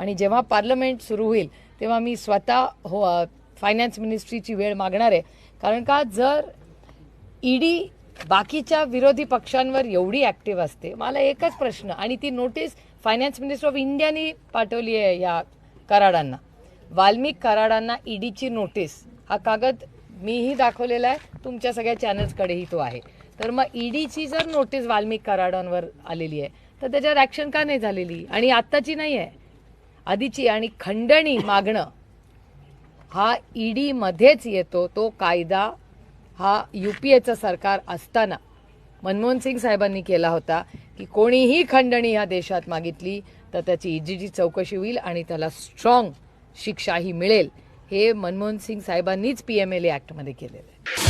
आणि जेव्हा पार्लमेंट सुरू होईल तेव्हा मी स्वतः हो फायनान्स मिनिस्ट्रीची वेळ मागणार आहे. कारण का जर ईडी बाकीच्या विरोधी पक्षांवर एवढी ॲक्टिव्ह असते मला एकच प्रश्न आणि ती नोटीस फायनान्स मिनिस्टर ऑफ इंडियानी पाठवली आहे या कराडांना. वाल्मिक कराडांना ईडीची नोटीस हा कागद मीही दाखवलेला आहे तुमच्या सगळ्या चॅनल्सकडेही तो आहे. तर मग ईडीची जर नोटीस वाल्मिक कराडांवर आलेली आहे तर त्याच्यावर ॲक्शन का नाही झालेली? आणि आत्ताची नाही आहे आधीची आणि खंडणी मागणं हा ईडीमध्येच येतो तो कायदा हा यू पी एचं सरकार असताना. मनमोहन सिंग साहेबांनी केला होता की कोणीही खंडणी ह्या देशात मागितली तर त्याची ईडीची चौकशी होईल आणि त्याला स्ट्रॉंग शिक्षाही मिळेल. हे मनमोहन सिंग साहेबांनीच पी एम एल ए ॲक्टमध्ये केलेलं आहे.